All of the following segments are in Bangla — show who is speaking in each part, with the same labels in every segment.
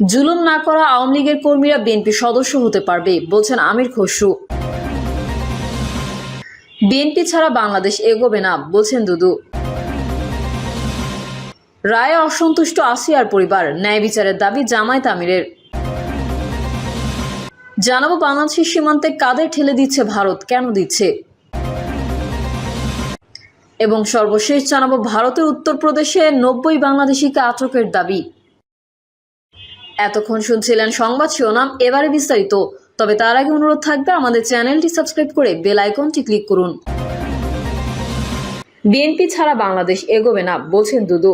Speaker 1: জুলুম না করা আওয়ামী লীগের কর্মীরা বিএনপি সদস্য হতে পারবে, বলছেন আমির খসরু। বিএনপি ছাড়া বাংলাদেশ এগোবে না, বলছেন দুদু। রায়ে অসন্তুষ্ট আসিয়ার পরিবার, ন্যায় বিচারের দাবি জামায়াত আমিরের। জানাব বাংলাদেশের সীমান্তে কাদের ঠেলে দিচ্ছে ভারত, কেন দিচ্ছে? এবং সর্বশেষ জানাব ভারতের উত্তরপ্রদেশে নব্বই বাংলাদেশিকে আটকের দাবি। এতক্ষণ শুনছিলেন সংবাদ শিরোনাম, এবারে বিস্তারিত। তবে তার আগে অনুরোধ থাকবে আমাদের চ্যানেলটি সাবস্ক্রাইব করে বেল আইকনটি ক্লিক করুন। বিএনপি ছাড়া বাংলাদেশ এগোবে না, বলছেন দুদু।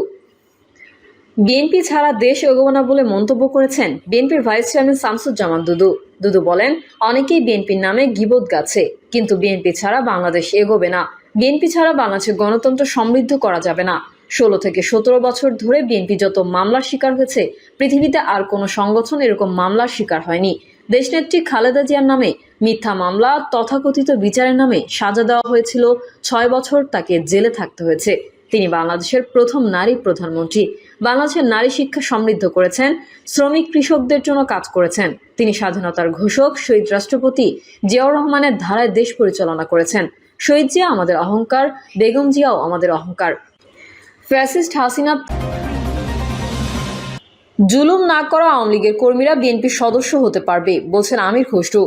Speaker 1: বিএনপি ছাড়া দেশ এগোবে না বলে মন্তব্য করেছেন বিএনপির ভাইস চেয়ারম্যান শামসুজ্জামান দুদু। দুদু বলেন, অনেকেই বিএনপির নামে গিবত গাছে, কিন্তু বিএনপি ছাড়া বাংলাদেশ এগোবে না। বিএনপি ছাড়া বাংলাদেশের গণতন্ত্র সমৃদ্ধ করা যাবে না। ষোলো থেকে সতেরো বছর ধরে বিএনপি যত মামলার শিকার হয়েছে, পৃথিবীতে আর কোনো সংগঠন এরকম মামলার শিকার হয়নি। দেশনেত্রী খালেদা জিয়ার নামে মিথ্যা মামলা, তথাকথিত বিচারের নামে সাজা দেওয়া হয়েছিল। ছয় বছর তাকে জেলে থাকতে হয়েছে। তিনি বাংলাদেশের প্রথম নারী প্রধানমন্ত্রী। বাংলাদেশের নারী শিক্ষা সমৃদ্ধ করেছেন, শ্রমিক কৃষকদের জন্য কাজ করেছেন। তিনি স্বাধীনতার ঘোষক, শহীদ রাষ্ট্রপতি জিয়াউর রহমানের ধারায় দেশ পরিচালনা করেছেন। শহীদ জিয়া আমাদের অহংকার, বেগম জিয়াও আমাদের অহংকার। ফ্যাসিস্ট হাসিনা জুলুম না করা আওয়ামী লীগের কর্মীরা বিএনপির সদস্য হতে পারবে, বলছেন আমির খসরু।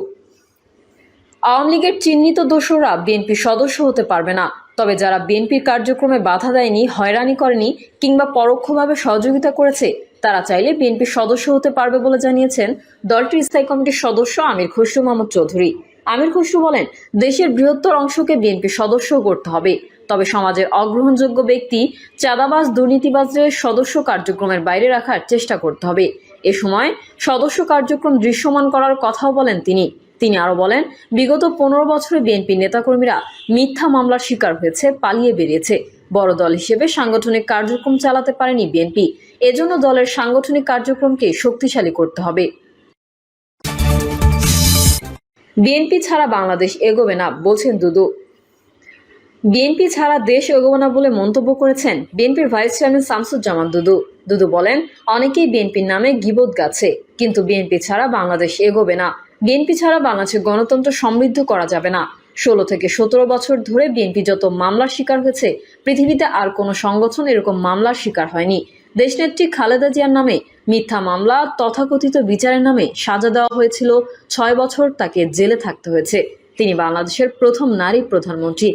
Speaker 1: আওয়ামী লীগের চিহ্নিত দোষরা বিএনপির সদস্য হতে পারবে না, তবে যারা বিএনপির কার্যক্রমে বাধা দেয়নি, হয়রানি করেনি কিংবা পরোক্ষভাবে সহযোগিতা করেছে, তারা চাইলে বিএনপির সদস্য হতে পারবে বলে জানিয়েছেন দলটির স্থায়ী কমিটির সদস্য আমির খসরু মোহাম্মদ চৌধুরী। আমির খসরু বলেন, দেশের বৃহত্তর অংশকে বিএনপির সদস্য করতে হবে। তবে সমাজের অগ্রহণযোগ্য ব্যক্তি চাঁদাবাজ, দুর্নীতিবাজদের সদস্য কার্যক্রমের বাইরে রাখার চেষ্টা করতে হবে। এ সময় সদস্য কার্যক্রম দৃশ্যমান করার কথাও বলেন তিনি। তিনি আরও বলেন, বিগত পনেরো বছরে বিএনপি নেতাকর্মীরা মিথ্যা মামলার শিকার হয়েছে, পালিয়ে বেরিয়েছে। বড় দল হিসেবে সাংগঠনিক কার্যক্রম চালাতে পারেনি বিএনপি। এজন্য দলের সাংগঠনিক কার্যক্রমকে শক্তিশালী করতে হবে। বিএনপি ছাড়া বাংলাদেশ এগোবে না, বলছেন দুদু। বিএনপি ছাড়া দেশ এগোবে না বলে মন্তব্য করেছেন বিএনপির ভাইস চেয়ারম্যান শামসুজ্জামান দুদু। দুদু বলেন, অনেকেই বিএনপির নামে গিবত গাছে কিন্তু বিএনপি ছাড়া বাংলাদেশ এগোবে না। বিএনপি ছাড়া বাংলাদেশের গণতন্ত্র সমৃদ্ধ করা যাবে না। ষোলো থেকে সতেরো বছর ধরে বিএনপি যত মামলার শিকার হয়েছে, পৃথিবীতে আর কোনো সংগঠন এরকম মামলার শিকার হয়নি। দেশনেত্রী খালেদা জিয়ার নামে মিথ্যা মামলা, তথাকথিত বিচারের নামে সাজা দেওয়া হয়েছিল। ছয় বছর তাকে জেলে থাকতে হয়েছে। তিনি বাংলাদেশের প্রথম নারী প্রধানমন্ত্রী।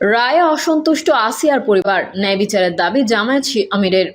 Speaker 1: রায়ে অসন্তুষ্ট আসিয়ার পরিবার ন্যায় বিচারের দাবি জামায়াত আমিরের।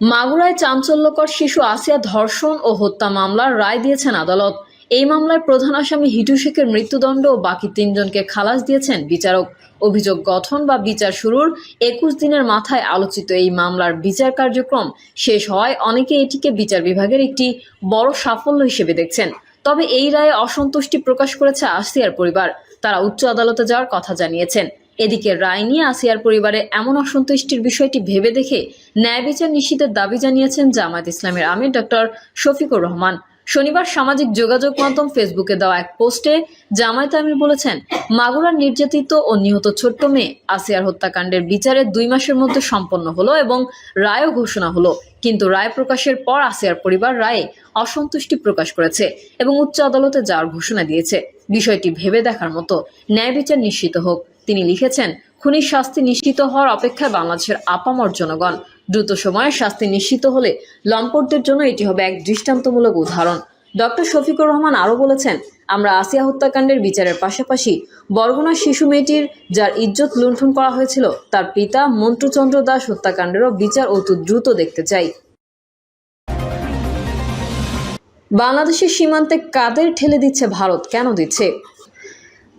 Speaker 1: মাগুরায় চাঞ্চল্যকর শিশু আসিয়া ধর্ষণ ও হত্যা মামলার রায় দিয়েছেন আদালত। এই মামলায় প্রধান আসামি হিটু শেখের মৃত্যুদণ্ড ও বাকি তিনজনকে খালাস দিয়েছেন বিচারক। অভিযোগ গঠন বা বিচার শুরুর একুশ দিনের মাথায় আলোচিত এই মামলার বিচার কার্যক্রম শেষ হওয়ায় অনেকে এটিকে বিচার বিভাগের একটি বড় সাফল্য হিসেবে দেখছেন। তবে এই রায়ে অসন্তুষ্টি প্রকাশ করেছে আসিয়ার পরিবার। তারা উচ্চ আদালতে যাওয়ার কথা জানিয়েছেন। এদিকে রায় নিয়ে আসিয়ার পরিবারে এমন অসন্তুষ্টির বিষয়টি ভেবে দেখে ন্যায় বিচার নিশ্চিতের দাবি জানিয়েছেন জামায়াত ইসলামের আমির ডক্টর শফিকুর রহমান। শনিবার সামাজিক যোগাযোগ মাধ্যম ফেসবুকে দেওয়া এক পোস্টে জামায়াত আমির বলেছেন, মাগুরার নির্যাতিত ও নিহত ছোট্ট মেয়ে আসিয়ার হত্যাকাণ্ডের বিচারে দুই মাসের মধ্যে সম্পন্ন হলো এবং রায়ও ঘোষণা হলো। কিন্তু রায় প্রকাশের পর আসিয়ার পরিবার রায়ে অসন্তুষ্টি প্রকাশ করেছে এবং উচ্চ আদালতে যাওয়ার ঘোষণা দিয়েছে। বিষয়টি ভেবে দেখার মতো ন্যায় বিচার নিশ্চিত হোক। তিনি লিখেছেন, খুনির শাস্তি নিশ্চিত হওয়ার অপেক্ষায় বাংলাদেশের আপামর জনগণ। দ্রুত সময়ে শাস্তি নিশ্চিত হলে লম্পটদের জন্য এটি হবে এক দৃষ্টান্তমূলক উদাহরণ। ডক্টর শফিকুর রহমান আরও বলেছেন, আমরা আসিয়া হত্যাকাণ্ডের বিচারের পাশাপাশি বরগুনা শিশু মেয়েটির, যার ইজ্জত লুণ্ঠন করা হয়েছিল, তার পিতা মন্টুচন্দ্র দাস হত্যাকাণ্ডেরও বিচার অত দ্রুত দেখতে চাই। বাংলাদেশের সীমান্তে কাদের ঠেলে দিচ্ছে ভারত? কেন দিচ্ছে?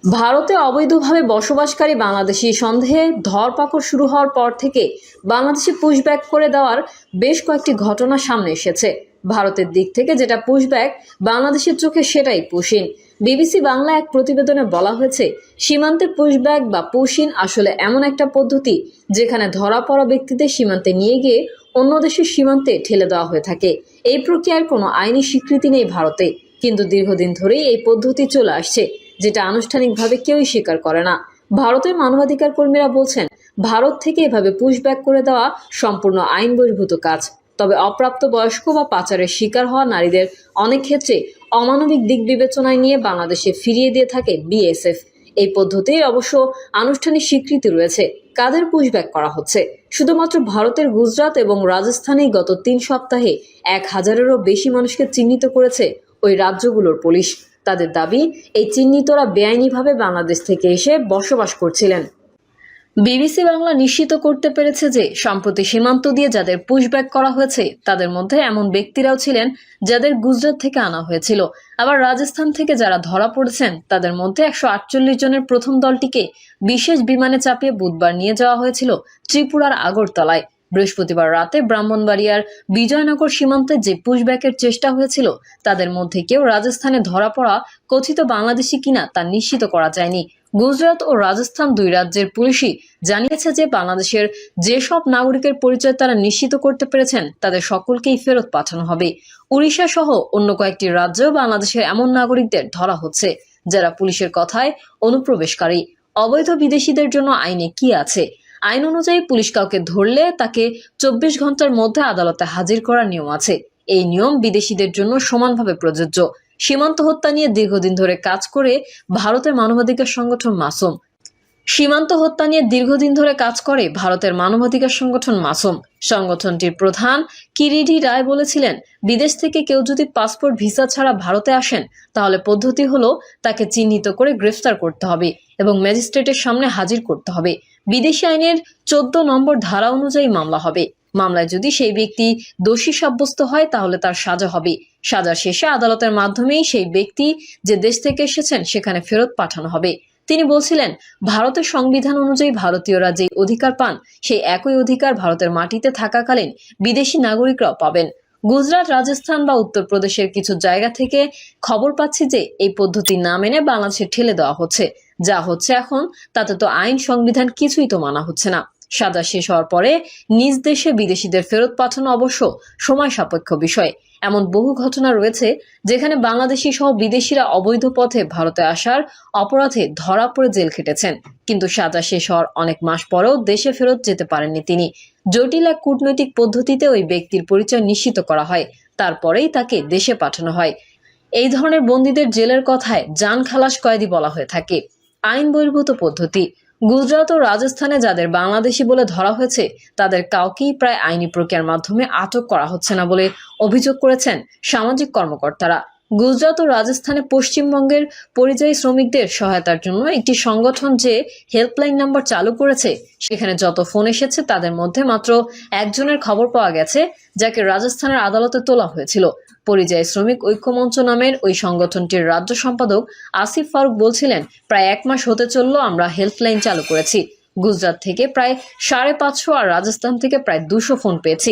Speaker 1: ভারতে অবৈধভাবে বসবাসকারী বাংলাদেশি সন্দেহে ধরপাকড় শুরু হওয়ার পর থেকে বাংলাদেশে পুশব্যাক করে দেওয়ার বেশ কয়েকটি ঘটনা সামনে এসেছে। ভারতের দিক থেকে যেটা পুশব্যাক, বাংলাদেশের চোখে সেটাই পুশিন। বিবিসি বাংলা এক প্রতিবেদনে বলা হয়েছে সীমান্তে পুশব্যাক বা পুশিন আসলে এমন একটা পদ্ধতি যেখানে ধরা পড়া ব্যক্তিদের সীমান্তে নিয়ে গিয়ে অন্য দেশের সীমান্তে ঠেলে দেওয়া হয়ে থাকে। এই প্রক্রিয়ার কোনো আইনি স্বীকৃতি নেই ভারতে, কিন্তু দীর্ঘদিন ধরেই এই পদ্ধতি চলে আসছে, যেটা আনুষ্ঠানিকভাবে কেউই স্বীকার করে না। ভারতের মানবাধিকার কর্মীরা বলছেন, ভারত থেকে এভাবে পুশব্যাক করে দেওয়া সম্পূর্ণ আইন বহির্ভূত কাজ। তবে অপ্রাপ্ত বয়স্ক বা পাচারের শিকার হওয়া নারীদের অনেক ক্ষেত্রে অমানবিক দিক বিবেচনায় নিয়ে বাংলাদেশে ফিরিয়ে দিয়ে থাকে বিএসএফ। এই পদ্ধতির অবশ্য আনুষ্ঠানিক স্বীকৃতি রয়েছে। কাদের পুশব্যাক করা হচ্ছে? শুধুমাত্র ভারতের গুজরাট এবং রাজস্থানেই গত তিন সপ্তাহে এক হাজারেরও বেশি মানুষকে চিহ্নিত করেছে ওই রাজ্যগুলোর পুলিশ। তাদের দাবি, এই চিহ্নিতরা বেআইনিভাবে বাংলাদেশ থেকে এসে বসবাস করছিলেন। বিবিসি বাংলা নিশ্চিত করতে পেরেছে যে, সম্প্রতি সীমান্ত দিয়ে যাদের পুশব্যাক করা হয়েছে, তাদের মধ্যে এমন ব্যক্তিরাও ছিলেন যাদের গুজরাট থেকে আনা হয়েছিল। আবার রাজস্থান থেকে যারা ধরা পড়েছেন, তাদের মধ্যে একশো আটচল্লিশ জনের প্রথম দলটিকে বিশেষ বিমানে চাপিয়ে বুধবার নিয়ে যাওয়া হয়েছিল ত্রিপুরার আগরতলায়। বৃহস্পতিবার রাতে ব্রাহ্মণবাড়িয়ার বিজয়নগর সীমান্তে যে পুশব্যাকের চেষ্টা হয়েছিল, তাদের মধ্যে কেউ রাজস্থানে ধরা পড়া কথিত বাংলাদেশি কিনা তা নিশ্চিত করা যায়নি। গুজরাট ও রাজস্থান দুই রাজ্যের পুলিশই জানিয়েছে যে বাংলাদেশের যেসব নাগরিকের পরিচয় তারা নিশ্চিত করতে পেরেছেন, তাদের সকলকেই ফেরত পাঠানো হবে। উড়িষ্যা সহ অন্য কয়েকটি রাজ্যেও বাংলাদেশের এমন নাগরিকদের ধরা হচ্ছে, যারা পুলিশের কথায় অনুপ্রবেশকারী। অবৈধ বিদেশিদের জন্য আইনে কি আছে? আইন অনুযায়ী পুলিশ কাউকে ধরলে তাকে চব্বিশ ঘণ্টার মধ্যে আদালতে হাজির করার নিয়ম আছে। এই নিয়ম বিদেশিদের জন্য সমানভাবে প্রযোজ্য। সীমান্ত হত্যা নিয়ে দীর্ঘদিন ধরে কাজ করে ভারতের মানবাধিকার সংগঠন মাসুম। সীমান্ত হত্যা নিয়ে দীর্ঘদিন ধরে কাজ করে ভারতের মানবাধিকার সংগঠন মাসুম। সংগঠনটির প্রধান কিরিডি রায় বলেছিলেন, বিদেশ থেকে কেউ যদি পাসপোর্ট ভিসা ছাড়া ভারতে আসেন, তাহলে পদ্ধতি হলো তাকে চিহ্নিত করে গ্রেফতার করতে হবে এবং ম্যাজিস্ট্রেটের সামনে হাজির করতে হবে। বিদেশি আইনের চোদ্দ নম্বর ধারা অনুযায়ী মামলা হবে। মামলায় যদি সেই ব্যক্তি দোষী সাব্যস্ত হয়, তাহলে তার সাজা হবে। সাজা শেষে আদালতের মাধ্যমেই সেই ব্যক্তি যে দেশ থেকে এসেছেন, সেখানে ফেরত পাঠানো হবে। তিনি বলছিলেন, ভারতের সংবিধান অনুযায়ী ভারতীয়রা যে অধিকার পান। সেই একই অধিকার ভারতের মাটিতে থাকাকালীন বিদেশি নাগরিকরাও পাবেন। গুজরাট, রাজস্থান বা উত্তরপ্রদেশের কিছু জায়গা থেকে খবর পাচ্ছি যে, এই পদ্ধতি না মেনে বাংলাদেশে ঠেলে দেওয়া হচ্ছে। যা হচ্ছে এখন, তাতে তো আইন সংবিধান কিছুই তো মানা হচ্ছে না। সাজা শেষ হওয়ার পরে নিজ দেশে বিদেশিদের ফেরত পাঠানো অবশ্য সময় সাপেক্ষ বিষয়। এমন বহু ঘটনা রয়েছে যেখানে বাংলাদেশি সহ বিদেশিরা অবৈধ পথে ভারতে আসার অপরাধে ধরা পড়ে জেল খেটেছেন। কিন্তু সাজা শেষ হওয়ার অনেক মাস পরেও দেশে ফেরত যেতে পারেননি তিনি। জটিল এক কূটনৈতিক পদ্ধতিতে ওই ব্যক্তির পরিচয় নিশ্চিত করা হয়। তারপরেই তাকে দেশে পাঠানো হয়। এই ধরনের বন্দীদের জেলের কথায় যান খালাস কয়েদি বলা হয়ে থাকে। আইন বহির্ভূত পদ্ধতি। গুজরাট ও রাজস্থানে যাদের বাংলাদেশি বলে ধরা হয়েছে, তাদের কাউকেই প্রায় আইনি প্রক্রিয়ার মাধ্যমে আটক করা হচ্ছে না বলে অভিযোগ করেছেন সামাজিক কর্মকর্তারা। গুজরাট ও রাজস্থানে পশ্চিমবঙ্গের পরিযায়ী শ্রমিকদের সহায়তার জন্য একটি সংগঠন যে হেল্পলাইন নাম্বার চালু করেছে, সেখানে যত ফোন এসেছে তাদের মধ্যে মাত্র একজনের খবর পাওয়া গেছে, যাকে রাজস্থানের আদালতে তোলা হয়েছিল। পরিযায়ী শ্রমিক ঐক্যমঞ্চ নামের ওই সংগঠনটির রাজ্য সম্পাদক আসিফ ফারুক বলছিলেন, প্রায় এক মাস হতে চলল আমরা হেল্পলাইন চালু করেছি। গুজরাট থেকে প্রায় সাড়ে পাঁচশো আর রাজস্থান থেকে প্রায় দুশো ফোন পেয়েছি।